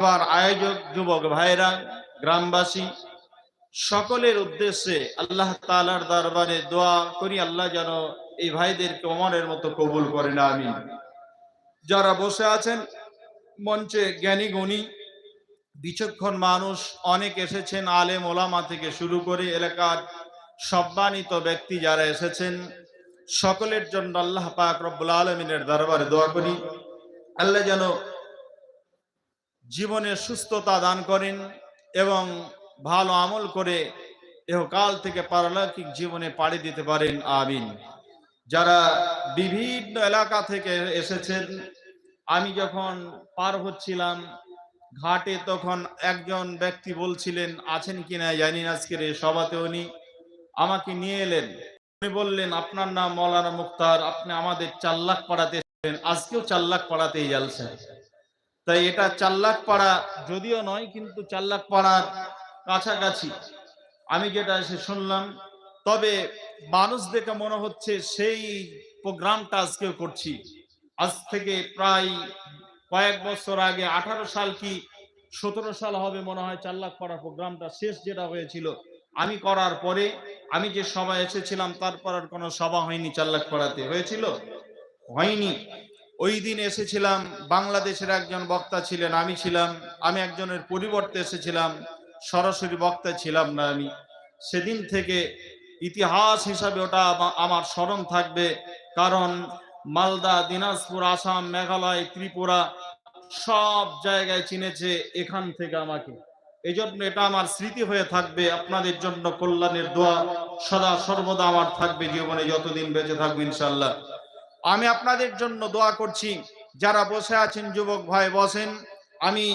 আবার আয়োজক যুবক ভাইরা, গ্রামবাসী, সকলের উদ্দেশ্যে আল্লাহ তালার দরবারে দোয়া করি, আল্লাহ যেন এই ভাইদেরকে অমরের মতো কবুল করেন আমি যারা বসে আছেন, মঞ্চে জ্ঞানী গুণী, বিচক্ষণ মানুষ, অনেক এসেছেন, আলেম ওলামা থেকে শুরু করে এলাকার সম্মানিত ব্যক্তি যারা এসেছেন, সকলের জন্য আল্লাহ পাক রব্বুল আলমিনের দরবারে দোয়া করি। আল্লাহ যেন জীবনে সুস্থতা দান করেন এবং ভালো আমল করে কাল থেকে পারলৌকিক জীবনে পাড়ি দিতে পারেন। আমিন। যারা বিভিন্ন এলাকা থেকে এসেছেন, আমি যখন পার হচ্ছিলাম, ঘাটে তখন একজন ব্যক্তি বলছিলেন, আছেন কিনা জানি না আজকের সভাতে উনি। আমাকে নিয়ে এলেন। উনি বললেন, আপনার নাম মৌলানা মুক্তার, আপনি আমাদের চার লাখ পাড়াতে আজকেও চার লাখ পাড়াতেই যাচ্ছেন তাই এটা চার লাখ পাড়া, যদিও নয়, কিন্তু চার লাখ পাড়ার কাছাকাছি। আমি যেটা এসে শুনলাম, তবে মানুষ দেখে মনে হচ্ছে সেই প্রোগ্রামটা আজকেও করছি। আজ থেকে প্রায় কয়েক বছর আগে, আঠারো সাল কি সতেরো সাল হবে মনে হয় চার লাখ পাড়া প্রোগ্রামটা শেষ যেটা হয়েছিল। আমি করার পরে আমি যে সভা এসেছিলাম তারপর আর কোনো সভা হয়নি চার লাখ পাড়াতে। হয়েছিল? হয়নি। ওই দিন এসেছিলাম, বাংলাদেশের একজন বক্তা ছিলেন, আমি ছিলাম, আমি একজনের পরিবর্তে এসেছিলাম, সরাসরি বক্তা ছিলাম না আমি। সেদিন থেকে ইতিহাস হিসাবে ওটা আমার স্মরণ থাকবে, কারণ মালদা, দিনাজপুর, আসাম, মেঘালয়, ত্রিপুরা সব জায়গায় চিনেছে এখান থেকে আমাকে। এই জন্য এটা আমার স্মৃতি হয়ে থাকবে, আপনাদের জন্য কল্যাণের দোয়া সদা সর্বদা আমার থাকবে জীবনে, যতদিন বেঁচে থাকবে ইনশাল্লাহ আমি আপনাদের জন্য দোয়া করছি, যারা বসে আছেন, যুবক ভাই বসেন, আমি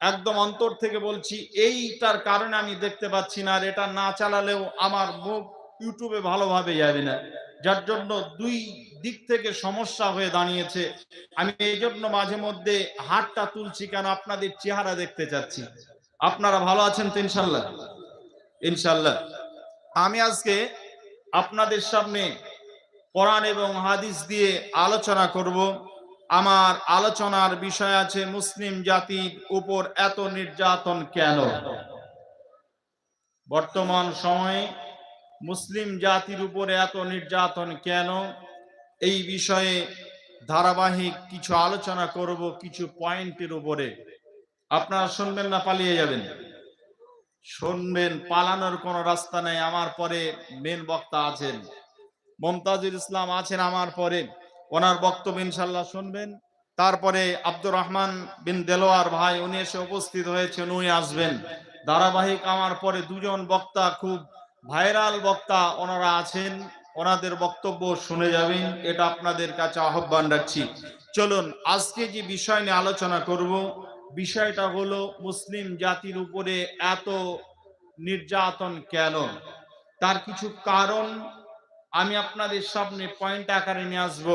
একদম অন্তর থেকে বলছি, এইটার কারণে আমি দেখতে পাচ্ছি না, আর এটা না চালালেও আমার মুখ ইউটিউবে ভালোভাবে যাবে না। যার জন্য দুই দিক থেকে সমস্যা হয়ে দাঁড়িয়েছে। আমি এই জন্য মাঝে মধ্যে হাতটা তুলছি, কেন আপনাদের চেহারা দেখতে চাচ্ছি। আপনারা ভালো আছেন তো ইনশাল্লাহ? ইনশাল্লাহ। আমি আজকে আপনাদের সামনে কোরআন এবং হাদিস দিয়ে আলোচনা করব। আমার আলোচনার বিষয় আছে, মুসলিম জাতির উপর এত নির্যাতন কেন? বর্তমান সময়ে মুসলিম জাতির উপরে এত নির্যাতন কেন? এই বিষয়ে ধারাবাহিক কিছু আলোচনা করব, কিছু পয়েন্টের উপরে। আপনারা শুনবেন না পালিয়ে যাবেন। শুনবেন, পালানোর কোনো রাস্তা নেই। আমার পরে মেন বক্তা আছেন। মমতাজুল ইসলাম আছেন আমার পরে। ওনার বক্তব্য ইনশাল্লাহ শুনবেন। তারপরে আব্দুর রহমান বিন দেলোয়ার ভাই, উনি এসে উপস্থিত হয়েছেন উনি আসবেন। ধারাবাহিক আমার পরে দুজন বক্তা, খুব ভাইরাল বক্তা ওনারা আছেন। ওনাদের বক্তব্য শুনে যাবেন, এটা আপনাদের কাছে আহ্বান রাখছি। চলুন, আজকে যে বিষয় নিয়ে আলোচনা করব, বিষয়টা হলো মুসলিম জাতির উপরে এত নির্যাতন কেন? তার কিছু কারণ আমি আপনাদের সামনে পয়েন্ট আকারে নিয়ে আসব।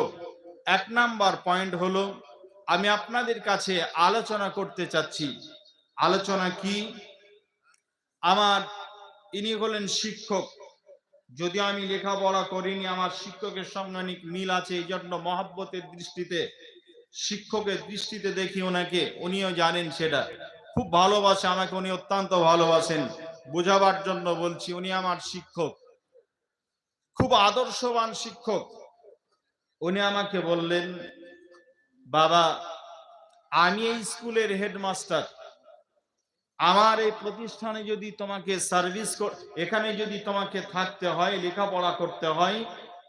এক নাম্বার পয়েন্ট হলো, আমি আপনাদের কাছে আলোচনা করতে চাচ্ছি। আলোচনা কি? আমার, ইনি হলেন শিক্ষক। যদি আমি লেখাপড়া করিনি, আমার শিক্ষকের সঙ্গে অনেক মিল আছে এই জন্য মহাব্বতের দৃষ্টিতে, শিক্ষকের দৃষ্টিতে দেখি ওনাকে, উনিও জানেন সেটা। খুব ভালোবাসে আমাকে, উনি অত্যন্ত ভালোবাসেন। বোঝাবার জন্য বলছি, উনি আমার শিক্ষক। খুব আদর্শবান শিক্ষক। উনি আমাকে বললেন, বাবা, আমি এই স্কুলের হেডমাস্টার। আমার এই প্রতিষ্ঠানে যদি তোমাকে সার্ভিস এখানে যদি তোমাকে থাকতে হয়, লেখাপড়া করতে হয়,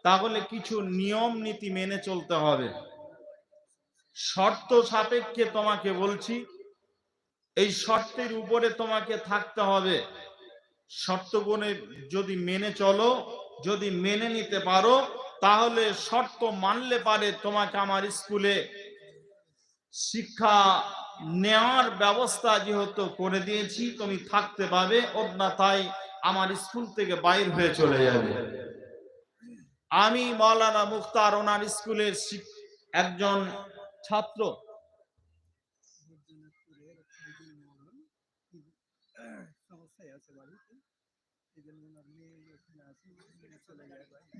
তাহলে কিছু নিয়ম নীতি মেনে চলতে হবে। শর্ত সাপেক্ষে তোমাকে বলছি, এই শর্তের উপরে তোমাকে থাকতে হবে। শর্তগুণে যদি মেনে চলো যদি মেনে নিতে পারো, তাহলে শর্ত মানলে পারে তোমাকে আমার স্কুলে। শিক্ষা নেওয়ার ব্যবস্থা যেহেতু করে দিয়েছি, তুমি থাকতে পাবে অন্যথায় আমার স্কুল থেকে বাইর হয়ে চলে যাবে। আমি মৌলানা মুখতার ওনার স্কুলের একজন ছাত্র।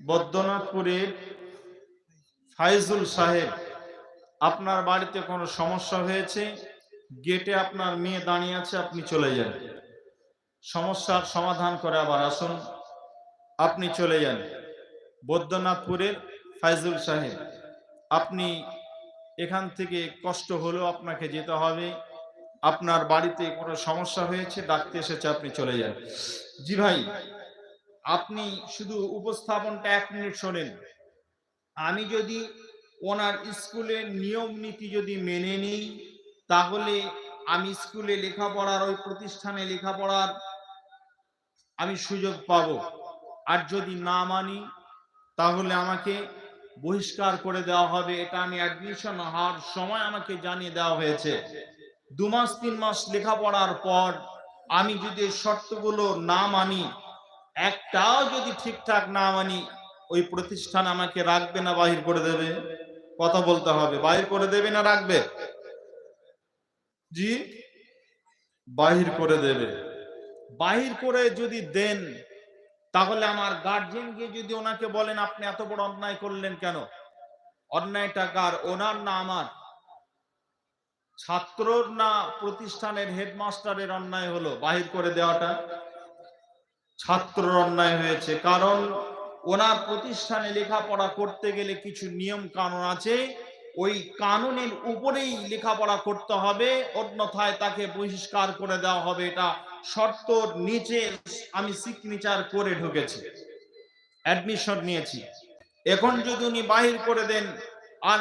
বৈদ্যনাথপুরের ফাইজুল সাহেব, আপনার বাড়িতে কোনো সমস্যা হয়েছে? গেটে আপনার মেয়ে দাঁড়িয়ে আছে, আপনি চলে যান। সমস্যার সমাধান করে আবার আসুন। আপনি চলে যান। বৈদ্যনাথপুরের ফাইজুল সাহেব, আপনি এখান থেকে কষ্ট হলেও আপনাকে যেতে হবে। আপনার বাড়িতে কোনো সমস্যা হয়েছে? ডাকতে এসেছে, আপনি চলে যান। জি ভাই আপনি শুধু উপস্থাপনটা এক মিনিট শোনেন। আমি যদি ওনার স্কুলের নিয়ম নীতি যদি মেনে নিই, তাহলে আমি স্কুলে লেখাপড়ার, ওই প্রতিষ্ঠানে লেখাপড়ার আমি সুযোগ পাব। আর যদি না মানি, তাহলে আমাকে বহিষ্কার করে দেওয়া হবে। এটা আমি অ্যাডমিশন হওয়ার সময় আমাকে জানিয়ে দেওয়া হয়েছে। দু মাস, তিন মাস লেখাপড়ার পর আমি যদি শর্তগুলো না মানি একটাও যদি ঠিকঠাক না মানি, ওই প্রতিষ্ঠান আমাকে রাখবে না, বাহির করে দেবে? কথা বলতে হবে। বাহির করে দেবে না, রাখবে? জি? বাহির করে দেবে। বাহির করে যদি দেন, তাহলে আমার গার্জেনকে যদি ওনাকে বলেন, আপনি এত বড় অন্যায় করলেন কেন? অন্যায়টা কার? ওনার না আমার? ছাত্রর না প্রতিষ্ঠানের হেডমাস্টারের অন্যায় হলো? বাহির করে দেওয়াটা? ছাত্রর অন্যায় হয়েছে। কারণ ওনার প্রতিষ্ঠানে লেখাপড়া করতে গেলে কিছু নিয়ম কানুন আছে। ওই কানুনের উপরেই লেখাপড়া করতে হবে। অন্যথায় তাকে বহিষ্কার করে দেওয়া হবে। এটা শর্তর নিচে আমি সিগনেচার করে ঢুকেছি। অ্যাডমিশন নিয়েছি। এখন যদি উনি বাহির করে দেন, আর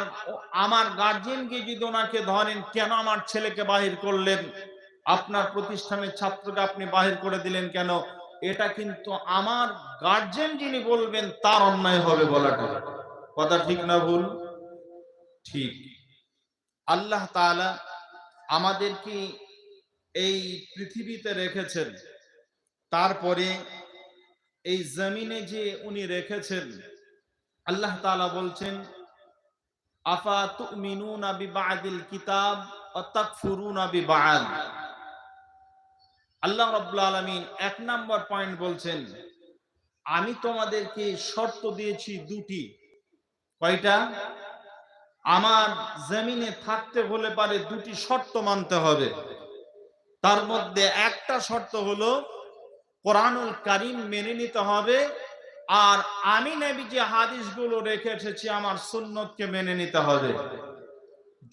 আমার গার্জেনকে যদি ওনাকে ধরেন, কেন আমার ছেলেকে বাহির করলেন? আপনার প্রতিষ্ঠানের ছাত্রকে আপনি বাহির করে দিলেন কেন? এটা কিন্তু আমার গার্জেন যিনি বলবেন, তার অন্যায় হবে বলাটা। কথা ঠিক না ভুল? ঠিক। আল্লাহ তাআলা আমাদেরকে এই পৃথিবীতে রেখেছেন। তারপরে এই জমিনে যে উনি রেখেছেন, আল্লাহ তাআলা বলছেন, আফা তুমিনুনা বিবাদিল কিতাব ওয়া তাকফুরুনা বিবাদ। আল্লাহ রাব্বুল আলামিন এক নাম্বার পয়েন্ট বলছেন, আমি তোমাদেরকে শর্ত দিয়েছি দুটি। কয়টা? আমার জমিনে থাকতে হলে পারে দুটি শর্ত মানতে হবে। তার মধ্যে একটা শর্ত হলো, কোরআনুল কারিম মেনে নিতে হবে, আর আমি নবী যে হাদিসগুলো রেখে এসেছি, আমার সুন্নতকে মেনে নিতে হবে।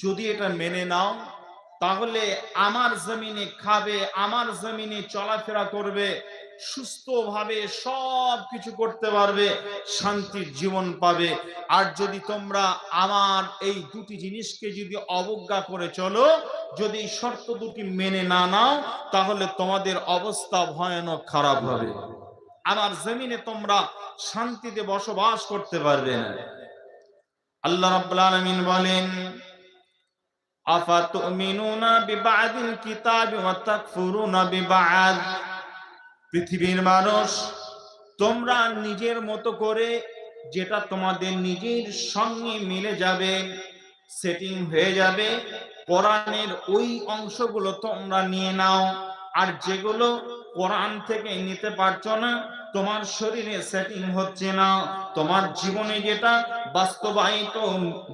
যদি এটা মেনে নাও তাহলে আমার জমিনে খাবে, আমার জমিনে চলাফেরা করবে, সুস্থভাবে সব কিছু করতে পারবে, শান্তির জীবন পাবে। আর যদি তোমরা আমার এই দুটি জিনিসকে যদি অবজ্ঞা করে চলো, যদি শর্ত দুটি মেনে না নাও, তাহলে তোমাদের অবস্থা ভয়ানক খারাপ হবে। আমার জমিনে তোমরা শান্তিতে বসবাস করতে পারবে না। আল্লাহ রাব্বুল আলামিন বলেন আফাতুমিনুনা বিবাদিল কিতাবি ওয়া তাকফুরুনা বিবাদ পৃথিবীর মানুষ, তোমরা নিজের মতো করে যেটা তোমাদের নিজের সঙ্গে মিলে যাবে, সেটিং হয়ে যাবে, কোরআনের ওই অংশগুলো তোমরা নিয়ে নাও, আর যেগুলো কোরআন থেকে নিতে পারছ না, তোমার শরীরে সেটিং হচ্ছে না, তোমার জীবনে যেটা বাস্তবায়িত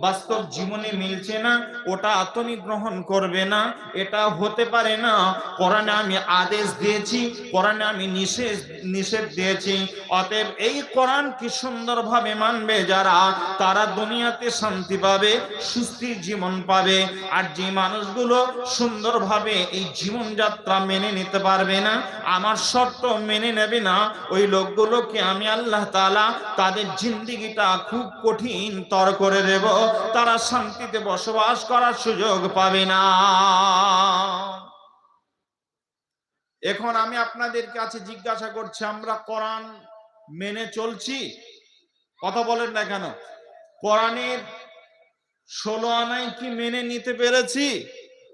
বাস্তব জীবনে মিলছে না, ওটা তুমি গ্রহণ করবে না, এটা হতে পারে না। কোরআনে আমি আদেশ দিয়েছি, কোরআনে আমি নিষেধ নিষেধ দিয়েছি। অতএব এই কোরআন কি সুন্দরভাবে মানবে যারা? তারা দুনিয়াতে শান্তি পাবে সুস্থির জীবন পাবে, আর যে মানুষগুলো সুন্দরভাবে এই জীবনযাত্রা মেনে নিতে পারবে না, আমার শর্ত মেনে নেবে না, ওই লোকগুলোকে আমি আল্লাহ তাআলা তাদের জিন্দিগিটা খুব কঠিন তর করে দেব, তারা শান্তিতে বসবাস করার সুযোগ পাবে না। এখন আমি আপনাদের কাছে জিজ্ঞাসা করছি, আমরা কোরআন মেনে চলছি? কথা বলেন না কেন? কোরআনের ষোলো আনাই কি মেনে নিতে পেরেছি,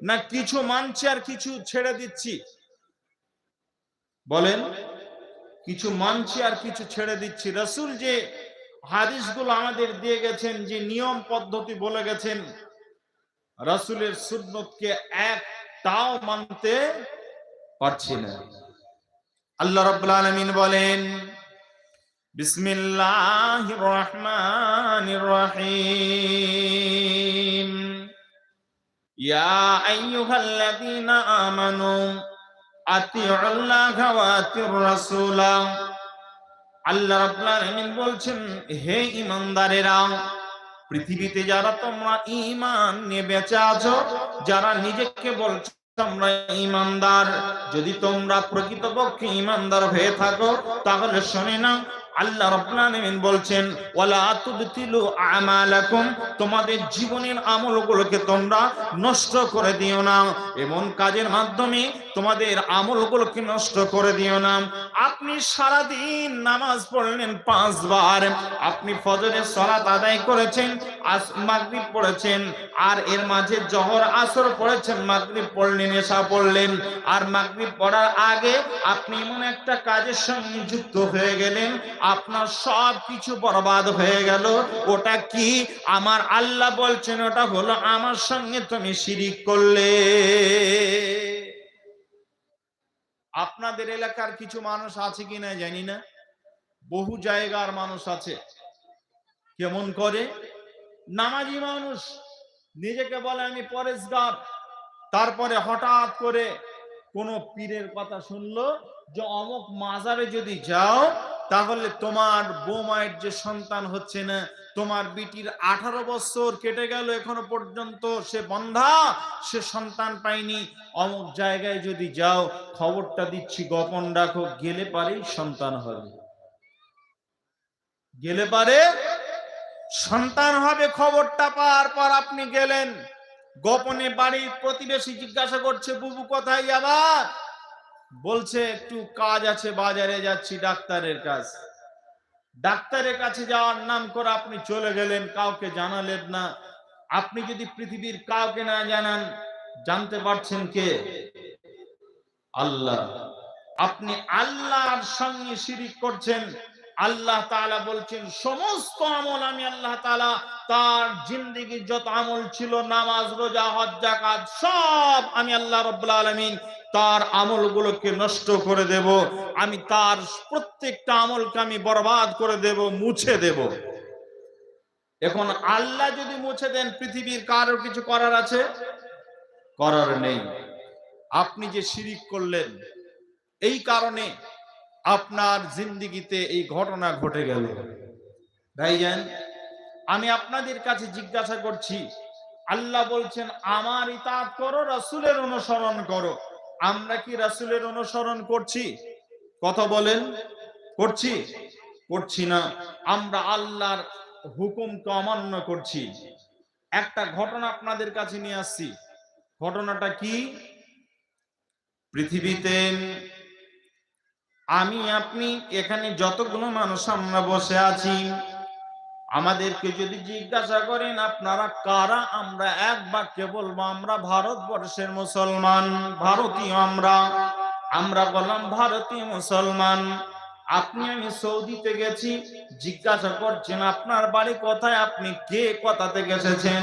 না কিছু মানছি আর কিছু ছেড়ে দিচ্ছি? বলেন, কিছু মানছি আর কিছু ছেড়ে দিচ্ছি। রসুল যে হাদিসগুলো আমাদের দিয়ে গেছেন, যে নিয়ম পদ্ধতি বলে গেছেন, রসুলের সুন্নতকে একটাও মানতে পারছি না। আল্লাহ রাব্বুল আলামিন বলেন, বিসমিল্লাহির রহমানির রহিম। ইয়া আইয়ুহাল্লাযীনা আমানু আতিউল্লাহা ওয়া আতিউর রাসূলা। আল্লাহ বলছেন, হে ইমানদারেরা পৃথিবীতে যারা তোমরা ঈমান নিয়ে বেঁচে আছো, যারা নিজেকে বলছো তোমরা ইমানদার যদি তোমরা প্রকৃতপক্ষে ইমানদার হয়ে থাকো, তাহলে শোনে না আল্লাহ রাব্বুল বলছেন তোমাদের জীবনের আমলগুলোকে তোমরা নষ্ট করে দিও না। এমন কাজের মাধ্যমে তোমাদের আমলগুলোকে নষ্ট করে দিও না। আপনি সারা দিন নামাজ পড়লেন পাঁচবার, আপনি ফজরের সালাত আদায় করেছেন আস মাগরিব পড়েছেন, আর এর মাঝে জহর, আসর পড়েছেন, মাগরিব পড়লেন, এশা পড়লেন, আর মাগরিব পড়ার আগে আপনি এমন একটা কাজের সঙ্গে যুক্ত হয়ে গেলেন আপনার সব কিছু বরবাদ হয়ে গেল। ওটা কি? আমার আল্লাহ বলছেন, ওটা হলো আমার সঙ্গে তুমি শিরিক করলে। আপনাদের এলাকার কিছু মানুষ আছে কিনা জানি না? বহু জায়গার মানুষ আছে। কেমন করে? নামাজি মানুষ। নিজেকে বলে, আমি পরেশগার। তারপরে হঠাৎ করে কোন পীরের কথা শুনলো যে অমুক মাজারে যদি যাও তাহলে তোমার বৌমায়ের যে সন্তান হচ্ছে না, তোমার বিটির আঠারো বছর কেটে গেল এখনও পর্যন্ত, সে বন্ধা, সে সন্তান পায়নি। অমুক জায়গায় যদি যাও, খবরটা দিচ্ছি, গোপন রাখো, গেলে পারেই সন্তান হবে। গেলে পারে, সন্তান হবে খবরটা পাওয়ার পর আপনি গেলেন। গোপনে বাড়ির প্রতিবেশী জিজ্ঞাসা করছে, বুবু, কোথায় আবার বলছে, একটু কাজ আছে বাজারে, যাচ্ছি ডাক্তারের কাছ। ডাক্তারের কাছে যাওয়ার নাম করে আপনি চলে গেলেন, কাউকে জানালেন না। আপনি যদি পৃথিবীর কাউকে না জানান, জানতে পারছেন কে? আল্লাহ। আপনি আল্লাহর সঙ্গে শিরিক করছেন। আল্লাহ তাআলা বলছেন, সমস্ত আমল আমি আল্লাহ তাআলা তার জিন্দেগির যত আমল ছিল, নামাজ, রোজা, হজ জাকাত সব আমি আল্লাহ রাব্বুল আলামিন তার আমলগুলোকে নষ্ট করে দেব। আমি তার প্রত্যেকটা আমলকে আমি বরবাদ করে দেব, মুছে দেব। এখন আল্লাহ যদি মুছে দেন, পৃথিবীর কারও কিছু করার আছে? করার নেই। আপনি যে শিরিক করলেন, এই কারণে আপনার জিন্দিগিতে এই ঘটনা ঘটে গেল। ভাইজান, আমি আপনাদের কাছে জিজ্ঞাসা করছি, আল্লাহ বলছেন, আমার ইতাত করো, রাসূলের অনুসরণ করো। আমরা কি রাসূলের অনুসরণ করছি? কথা বলেন। করছি? করছি না। আমরা আল্লাহর হুকুমকে অমান্য করছি। একটা ঘটনা আপনাদের কাছে নিয়ে আসছি। ঘটনাটা কি? পৃথিবীতে আমি, আপনি, এখানে যতগুলো মানুষ আমরা বসে আছি আমাদেরকে যদি জিজ্ঞাসা করেন, আপনারা কারা? আমরা এক বাক্যে বলব, আমরা ভারতবর্ষের মুসলমান, ভারতীয় আমরা। আমরা বললাম, ভারতীয় মুসলমান। আপনি, আমি সৌদিতে গেছি, জিজ্ঞাসা করছেন, আপনার বাড়ি কোথায়? আপনি কে? কোথা থেকে এসেছেন?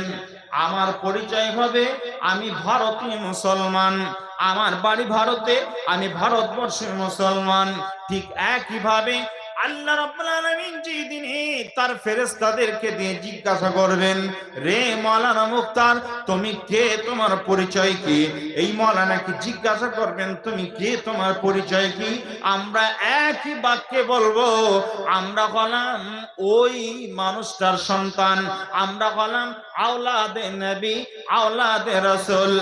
আমার পরিচয় হবে, আমি ভারতীয় মুসলমান। আমার বাড়ি ভারতে, আমি ভারতবর্ষের মুসলমান। ঠিক একইভাবে আল্লাহ রাব্বুল আলামিন যেদিনে তার ফেরেশতাদেরকে দিয়ে জিজ্ঞাসা করবেন রে মাওলানা মুক্তার, তুমি কে? তোমার পরিচয় কি? এই মাওলানাকে জিজ্ঞাসা করবেন, তুমি কে? তোমার পরিচয় কি? আমরা একই বাক্যে বলব, আমরা হলাম ওই মানুষটার সন্তান, আমরা হলাম আওলাদে নবী, আওলাদে রাসূল।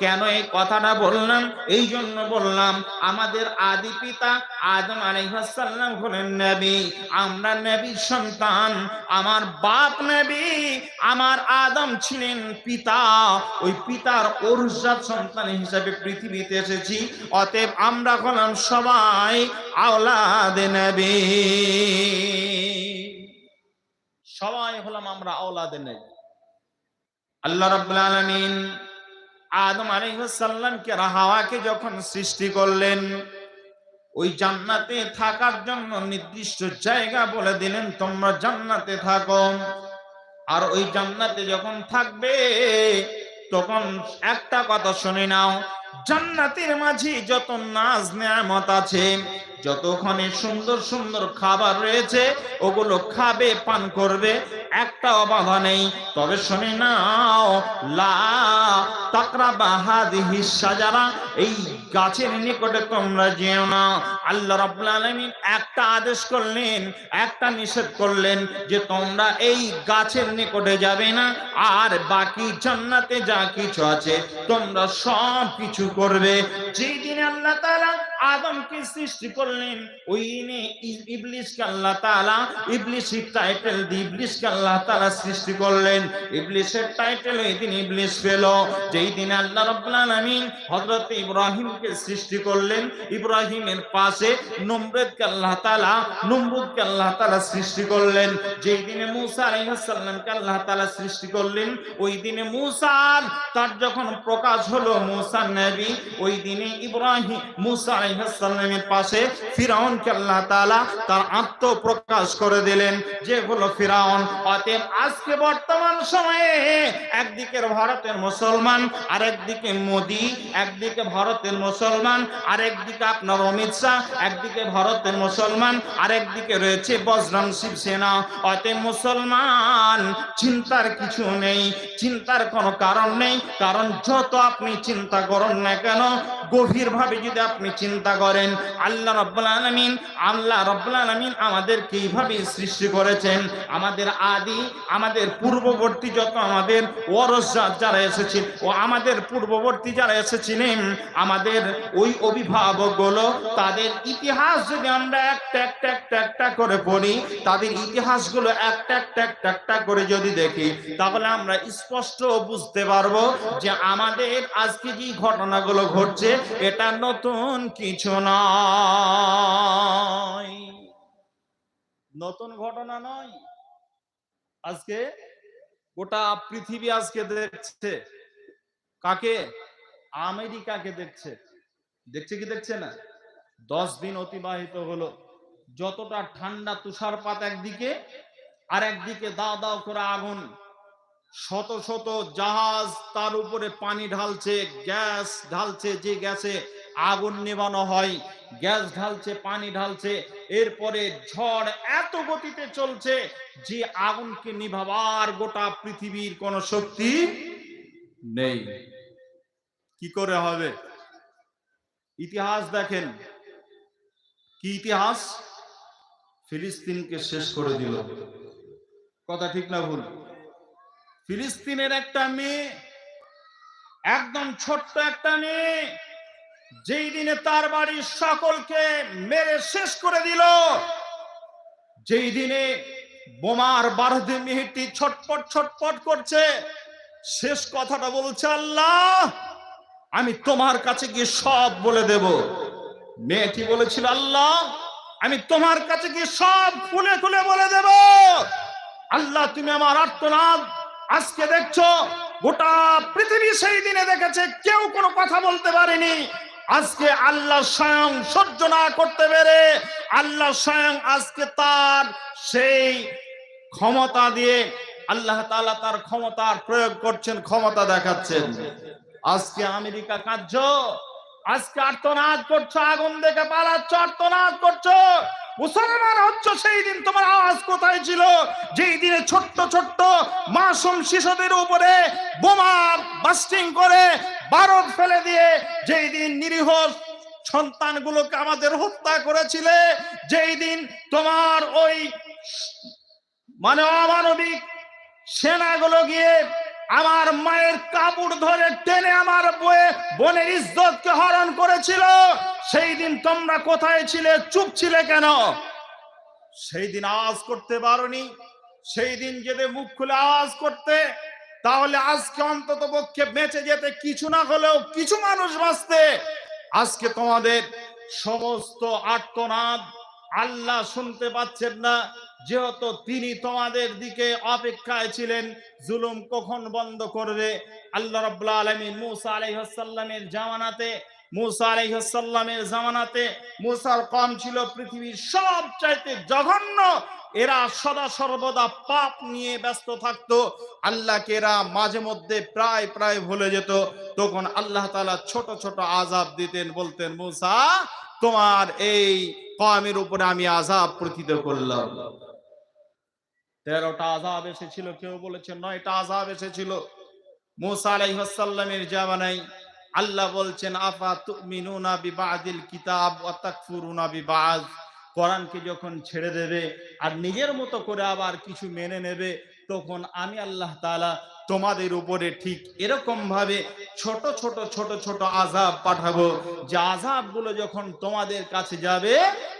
কেন এই কথাটা বললাম? এই জন্য বললাম, আমাদের আদি পিতা আদম আলাইহিস সালাম হলেন নবী, আমরা নবীর সন্তান আমার বাপ নবী, আমার আদম ছিলেন পিতা। ওই পিতার অরুজাত সন্তান হিসাবে পৃথিবীতে এসেছি, অতএব আমরা হলাম সবাই আওলাদে নবী। সবাই হলাম আমরা আওলাদে নবী। আল্লাহ রাব্বুল আলামিন আদম আলাইহিস সালামকে হাওয়াকে যখন সৃষ্টি করলেন ওই জান্নাতে থাকার জন্য নির্দিষ্ট জায়গা বলে দিলেন, তোমরা জান্নাতে থাকো। আর ওই জান্নাতে যখন থাকবে, তখন একটা কথা শুনে নাও জান্নাতের মাঝে যত নাজ নেয়ামত আছে যতক্ষণে সুন্দর সুন্দর খাবার রয়েছে, ওগুলো খাবে, পান করবে একটাও বাধা নেই। তবে শুনে নাও, লা তাকরাবা হাদিহি সাজারা এই গাছের নিকটে তোমরা যেও না। আল্লাহ রাব্বুল আলামিন একটা আদেশ করলেন, একটা নিষেধ করলেন যে তোমরা এই গাছের নিকটে যাবে না, আর বাকি জান্নাতে যা কিছু আছে, তোমরা সব কিছু করবে। যেই দিনে আল্লাহ তাআলা আদমকে সৃষ্টি করলেন, ওই দিনে ই- ইবলিসকে আল্লাহ তাআলা ইবলিসের টাইটেল দিয়ে ইবলিসকে আল্লাহ তাআলা সৃষ্টি করলেন। ইবলিসের টাইটেল ওই দিন ইবলিস পেল। যেই দিনে আল্লাহ রাব্বুল আলামিন হযরত ইব্রাহিমকে সৃষ্টি করলেন, ইব্রাহিমের পাশে নমরুদকে আল্লাহ তাআলা, নমরুদকে আল্লাহ তাআলা সৃষ্টি করলেন। যেই দিনে মূসা আলাইহিস সালামকে আল্লাহ তাআলা সৃষ্টি করলেন, ওই দিনে মূসার তার যখন প্রকাশ হলো মূসা নবী ওই দিনে ইব্রাহিম মূসা আলাইহিস সালামের পাশে ফিরাউনকে আল্লাহ তাআলা তার আত্মপ্রকাশ করে দিলেন, যে হলো ফিরাউন। অতএব আজকে বর্তমান সময়ে ভারতের মুসলমান মোদি ভারতের মুসলমান আপনার অমিত শাহ ভারতের মুসলমান রয়েছে বজরং শিবসেনা অতএব মুসলমান, চিন্তার কিছু নেই, চিন্তার কোনো কারণ নেই, কারণ যত আপনি চিন্তা করেন না কেন? গভীর ভাবে যদি আপনি চিন্তা করেন, আল্লাহ রব্বুল আলামিন, আল্লাহ রব্বুল আলামিন আমাদেরকে এইভাবে সৃষ্টি করেছেন। আমাদের আদি, আমাদের পূর্ববর্তী যত আমাদের ওরসজাত যারা এসেছেন ও আমাদের পূর্ববর্তী যারা এসেছিলেন, আমাদের ওই অভিভাবকগুলো, তাদের ইতিহাস যদি আমরা একটা একটা একটা একটা করে পড়ি, তাদের ইতিহাসগুলো একটা একটা একটা একটা করে যদি দেখি, তাহলে আমরা স্পষ্ট বুঝতে পারব যে আমাদের আজকে যে ঘটনাগুলো ঘটছে, এটা নতুন কিছু নয়। নতুন ঘটনা নয়। আজকে গোটা পৃথিবী আজকে দেখছে। কাকে? আমেরিকাকে দেখছে। দেখছে কি দেখছে না? দশ দিন অতিবাহিত হলো। যতটা ঠান্ডা তুষারপাত একদিকে আর একদিকে দাও দাও করে আগুন। শত শত জাহাজ তার উপরে পানি ঢালছে, গ্যাস ঢালছে, যে গ্যাসে আগুন নেভানো হয়, গ্যাস ঢালছে, পানি ঢালছে, এরপরে ঝড় এত গতিতে চলছে যে আগুনকে নিভাবার গোটা পৃথিবীর কোন শক্তি নেই। কি করে হবে? ইতিহাস দেখেন। কি ইতিহাস? ফিলিস্তিনকে শেষ করে দিল। কথা ঠিক না ভুল? ফিলিস্তিনের একটা মেয়ে, একদম ছোট্ট একটা মেয়ে, যেই দিনে তার বাড়ির সকলকে মেরে শেষ করে দিল, যেই দিনে বোমার বারদে মেয়েটি ছটপট ছটপট করছে, শেষ কথাটা বলছে, আল্লাহ, আমি তোমার কাছে গিয়ে সব বলে দেব। মেয়েটি বলেছিল, আল্লাহ, আমি তোমার কাছে গিয়ে সব খুলে খুলে বলে দেব। আল্লাহ, তুমি আমার আর্তনাদ আজকে দেখছ, গোটা পৃথিবী সেই দিনে দেখেছে, কেউ কোনো কথা বলতে পারেনি। আজকে আল্লাহ স্বয়ং সহ্য না করতে পেরে আল্লাহ স্বয়ং আজকে তার সেই ক্ষমতা দিয়ে আল্লাহ তালা তার ক্ষমতার প্রয়োগ করছেন, ক্ষমতা দেখাচ্ছেন। আজকে আমেরিকা কার্য আজকে আর্তনাদ করছ, আগুন দেখে পালাচ্ছ, আর্তনাদ করছ। মুসলমান হচ্ছ সেই দিন, তোমার আওয়াজ কোথায় ছিল? যেই দিনে ছোট্ট ছোট্ট মাসুম শিশুদের উপরে বোমা বাস্টিং করে বারদ ফেলে দিয়ে যেই দিন নিরীহ সন্তানগুলোকে আমাদের হত্যা করেছিলে, যেই দিন তোমার ওই মানে অমানবিক সেনাগুলো গিয়ে আমার মায়ের কাপড় ধরে টেনে আমার বয়ে বোনের ইজ্জতকে হরণ করেছিল। সেই দিন তোমরা কোথায় ছিলে, চুপ ছিলে কেন? সেই দিন আওয়াজ করতে পারোনি। সেই দিন যদি মুখ খুলে আওয়াজ করতে, তাহলে আজকে অন্তত পক্ষে বেঁচে যেতে কিছু না হলেও কিছু মানুষ বাঁচতে। আজকে তোমাদের সমস্ত আর্তনাদ আল্লাহ শুনতে পাচ্ছেন না, যেহেতু তিনি তোমাদের দিকে অপেক্ষায় ছিলেন। জুলুম কখন বন্ধ করবে? আল্লাহ রাব্বুল আলামিন মুসা আলাইহিস সালামের জামানাতে মূসা আলাইহিস সালামের জামানাতে মূসার কম ছিল পৃথিবীর সবচাইতে জঘন্য। এরা সদা সর্বদা পাপ নিয়ে ব্যস্ত থাকতো। আল্লাহকে এরা মাঝে মধ্যে প্রায় প্রায় ভুলে যেত। তখন আল্লাহ তাআলা ছোট ছোট আজাব দিতেন, বলতেন, মুসা, তোমার এই কমের উপরে আমি আজাব প্রতীত করলাম। তেরোটা আজাব এসেছিল, কেউ বলেছে নয়টা আজাব এসেছিল। মুসা আলাইহাসাল্লামের জামানায় আল্লাহ বলছেন, আফা তুমিনুনা বিবাদিল কিতাব ওয়া তাকফুরুনা বিবাদ কোরআনকে যখন ছেড়ে দেবে আর নিজের মতো করে আবার কিছু মেনে নেবে, তখন আমি আল্লাহ তাআলা তোমাদের উপরে ঠিক এরকম ভাবে ছোট ছোট ছোট ছোট আজাব পাঠাবো। যে আজাবগুলো যখন তোমাদের কাছে যাবে,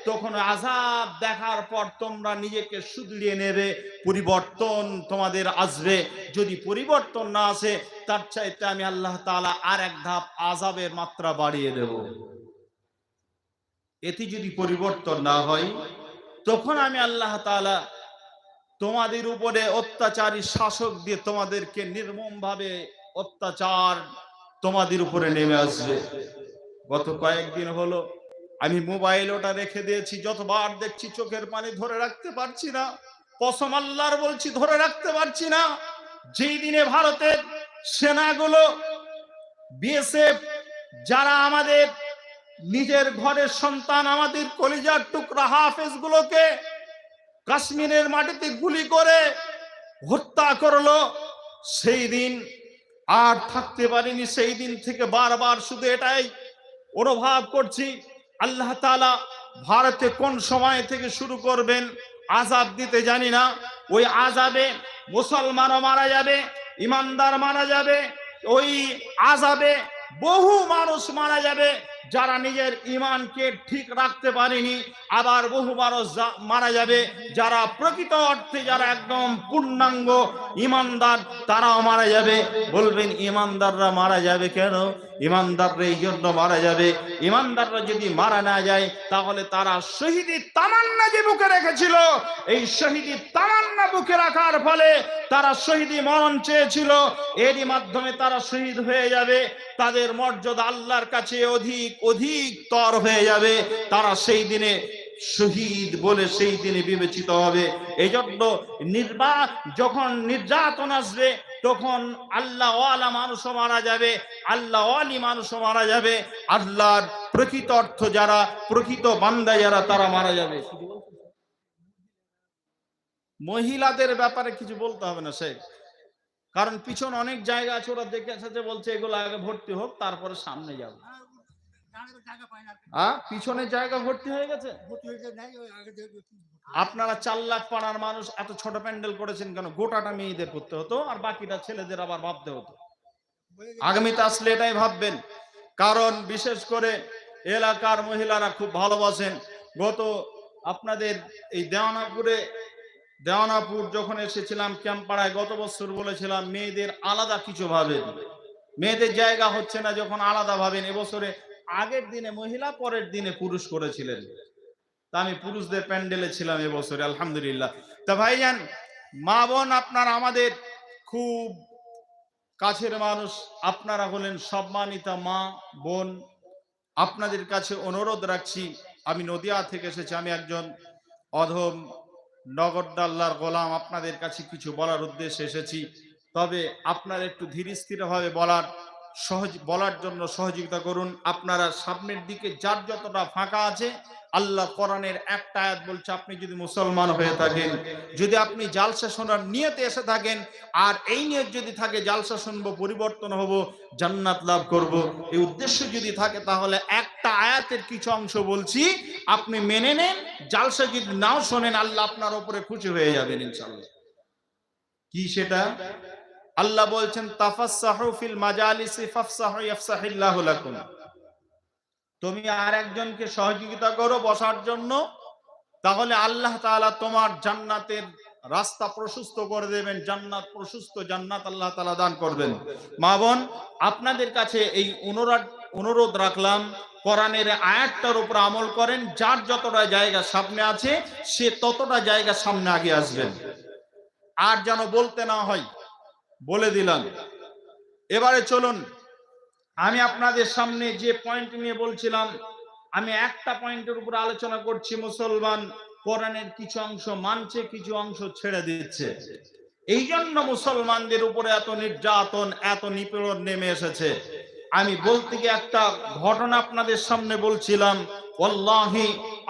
তখন আজাব দেখার পর তোমরা নিজেকে শুধরিয়ে নেবে। পরিবর্তন তোমাদের আসবে। যদি পরিবর্তন না আসে, তার চাইতে আমি আল্লাহ তাআলা আর এক ধাপ আজাবের মাত্রা বাড়িয়ে দেব। এতে যদি পরিবর্তন না হয়, তখন আমি আল্লাহ তাআলা তোমাদের উপরে অত্যাচারী শাসক দিয়ে তোমাদেরকে নির্মম ভাবে অত্যাচার তোমাদের উপরে নেমে আসবে। গত কয়েকদিন হলো আমি মোবাইল ওটা রেখে দিয়েছি, যতবার দেখছি চোখের পানি ধরে রাখতে পারছি না, কসম আল্লাহর বলছি ধরে রাখতে পারছি না। যেই দিনে ভারতের সেনাগুলো, বিএসএফ যারা আমাদের নিজের ঘরের সন্তান, আমাদের কলিজার টুকরা হাফেজ গুলোকে কাশ্মীরের মাটিতে গুলি করে হত্যা করল, সেই দিন আর থাকতে পারিনি, সেই দিন থেকে বারবার শুধু এটাই অনুভব করছি, আল্লাহ তাআলা ভারতে কোন সময় থেকে শুরু করবেন আজাব দিতে জানি না, ওই আজাবে মুসলমানও মারা যাবে, ইমানদার মারা যাবে, ওই আজাবে বহু মানুষ মারা যাবে যারা নিজের ইমানকে ঠিক রাখতে পারেনি, আবার বহু মানুষ মারা যাবে। যারা প্রকৃত অর্থে যারা একদম পূর্ণাঙ্গ ইমানদার, তারাও মারা যাবে। বলবেন, ইমানদাররা মারা যাবে কেন? ইমানদাররা এই জন্য মারা যাবে। ইমানদাররা যদি মারা না যায়, তাহলে তারা শহীদি তামান্না যে বুকে রেখেছিল, এই শহীদি তামান্না বুকে রাখার ফলে তারা শহীদি মরণ চেয়েছিল। এরই মাধ্যমে তারা শহীদ হয়ে যাবে। তাদের মর্যাদা আল্লাহর কাছে অধিক। অধিক তর হয়ে যাবে, তারা সেই দিনে শহীদ বলে সেই দিনে বিবেচিত হবে। এই জন্য নির্বা, যখন নির্যাতন আসবে, তখন আল্লাহ ওয়ালা মানুষও মারা যাবে আল্লাহ ওয়ালি মানুষও মারা যাবে। আল্লাহর প্রকৃত অর্থ যারা, প্রকৃত বান্দা যারা, তারা মারা যাবে। মহিলাদের ব্যাপারে কিছু বলতে হবে না, শেখ। কারণ পিছন অনেক জায়গা আছে, ওরা দেখে বলছে, এগুলো আগে ভর্তি হোক, তারপরে সামনে যাব। পিছনের জায়গা ভর্তি হয়ে গেছে? আপনারা চার লাখ পাড়ার মানুষ এত ছোট প্যান্ডেল করেছেন কেন? গোটাটা মেয়েদের করতে হতো আর বাকিটা ছেলেদের আবার ভাবতে হতো। আগামীতে আসলে এটাই ভাববেন। কারণ বিশেষ করে এলাকার মহিলারা খুব ভালোবাসেন। গত আপনাদের এই দেওয়ানাপুরে দেওয়ানাপুর যখন এসেছিলাম ক্যাম্পাড়ায় গত বছর বলেছিলাম মেয়েদের আলাদা কিছু ভাবেন। মেয়েদের জায়গা হচ্ছে না যখন আলাদা ভাবেন। এবছরে আগের দিনে মহিলা, পরের দিনে পুরুষ করেছিলেন। তা আমি পুরুষদের প্যান্ডেলে ছিলাম এবছরে, আলহামদুলিল্লাহ। তা ভাইজান, মা বোন আপনার আমাদের খুব কাছের মানুষ। আপনারা হলেন সম্মানিতা মা বোন। আপনাদের কাছে অনুরোধ রাখছি, আমি নদিয়া থেকে এসেছি, আমি একজন অধম নগরডাল্লার গোলাম, আপনাদের কাছে কিছু বলার উদ্দেশ্যে এসেছি। তবে আপনার একটু ধীর স্থিরভাবে বলার সহজ বলার জন্য সহযোগিতা করুন। আপনারা সামনের দিকে যার যতটা ফাঁকা আছে, আল্লাহ কোরআনের একটা আয়াত বলছে, আপনি যদি মুসলমান হয়ে থাকেন, যদি আপনি জালসা শোনার নিয়তে এসে থাকেন, আর এই নিয়ত যদি থাকে, জালসা শুনব, পরিবর্তন হব, জান্নাত লাভ করব। এই উদ্দেশ্য যদি থাকে, তাহলে একটা আয়াতের কিছু অংশ বলছি, আপনি মেনে নেন, জালসা যদি নাও শোনেন, আল্লাহ আপনার ওপরে খুশি হয়ে যাবেন ইনশাল্লাহ কি সেটা? আল্লাহ বলছেন তুমি আর একজনকে সহযোগিতা করো বসার জন্য, তাহলে আল্লাহ তাআলা তোমার জান্নাতের রাস্তা প্রশস্ত করে দেবেন, জান্নাত প্রশস্ত জান্নাত আল্লাহ তাআলা দান করবেন। মা বোন, আপনাদের কাছে এই অনুরোধ অনুরোধ রাখলাম, কোরআনের আয়াতটার উপর আমল করেন, যার যতটা জায়গা সামনে আছে, সে ততটা জায়গা সামনে আগে আসবেন। আর যেন বলতে না হয় বলে দিলাম। এবারে চলুন, আমি আপনাদের সামনে যে পয়েন্ট নিয়ে বলছিলাম, আমি একটা পয়েন্টের উপর আলোচনা করছি, মুসলমান কোরআনের কিছু অংশ মানছে, কিছু অংশ ছেড়ে দিচ্ছে। এই জন্য মুসলমানদের উপরে এত নির্যাতন, এত নিপীড়ন নেমে এসেছে। আমি বলতে গিয়ে একটা ঘটনা আপনাদের সামনে বলছিলাম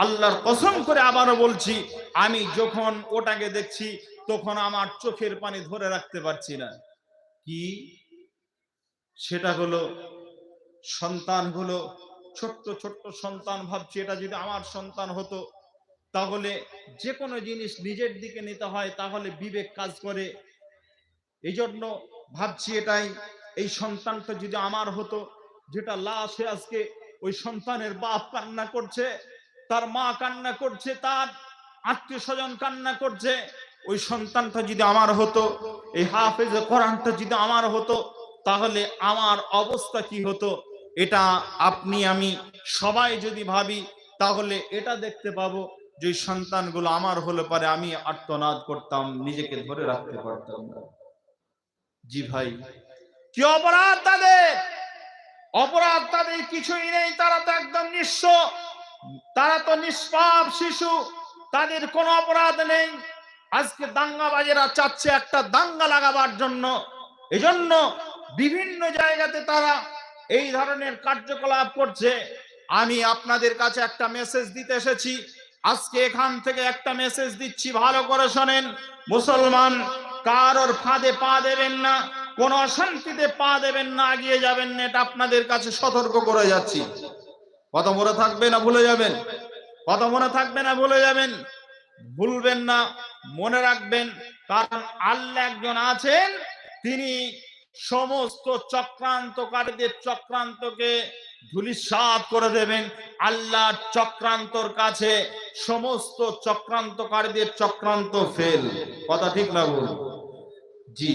আল্লাহর কসম করে আবারও বলছি, আমি যখন ওটাকে দেখছি, তখন আমার চোখের পানি ধরে রাখতে পারছি না। কি? সেটা হলো সন্তানগুলো ছোট্ট ছোট্ট সন্তান ভাবছি, এটা যদি আমার সন্তান হতো, তাহলে যে কোনো জিনিস নিজের দিকে নিতে হয়, তাহলে বিবেক কাজ করে। এই জন্য ভাবছি এটাই, এই সন্তানটা যদি আমার হতো, যেটা লাশে আজকে ওই সন্তানের বাপ কান্না করছে তার মা কান্না করছে, তার আত্মীয় স্বজন কান্না করছে। ওই সন্তানটা যদি আমার হতো, এই হাফেজ কোরআনটা যদি আমার হতো, তাহলে আমার অবস্থা কি হতো? এটা আপনি, আমি সবাই যদি ভাবি, তাহলে এটা দেখতে পাবো যে সন্তানগুলো আমার হলে পারে আমি আর্তনাদ করতাম, নিজেকে ধরে রাখতে পারতাম জি ভাই। কি অপরাধ তাদের? অপরাধ তাদের কিছুই নেই, তারা তো একদম নিঃস্ব। তারা তো নিষ্পাপ শিশু, তাদের কোনো অপরাধ নেই। আজকে দাঙ্গাবাজেরা চাচ্ছে একটা দাঙ্গা লাগাবার জন্য। এজন্য বিভিন্ন জায়গাতে তারা এই ধরনের কার্যকলাপ করছে। আমি আপনাদের কাছে একটা মেসেজ দিতে এসেছি। আজকে এখান থেকে একটা মেসেজ দিচ্ছি, ভালো করে শোনেন। মুসলমান কারোর ফাঁদে পা দেবেন না, কোন অশান্তিতে পা দেবেন না, এগিয়ে যাবেন না, এটা আপনাদের কাছে সতর্ক করে যাচ্ছি। কথা মনে থাকবে না ভুলে যাবেন? কথা মনে থাকবে না ভুলে যাবেন? ভুলবেন না, মনে রাখবেন, কারণ আল্লাহ একজন আছেন, তিনি সমস্ত চক্রান্তকারীদের চক্রান্তকে ধুলিসাৎ করে দেবেন। আল্লাহ চক্রান্তর কাছে সমস্ত চক্রান্তকারীদের চক্রান্ত ফেল। কথা ঠিক না বলুন? জি।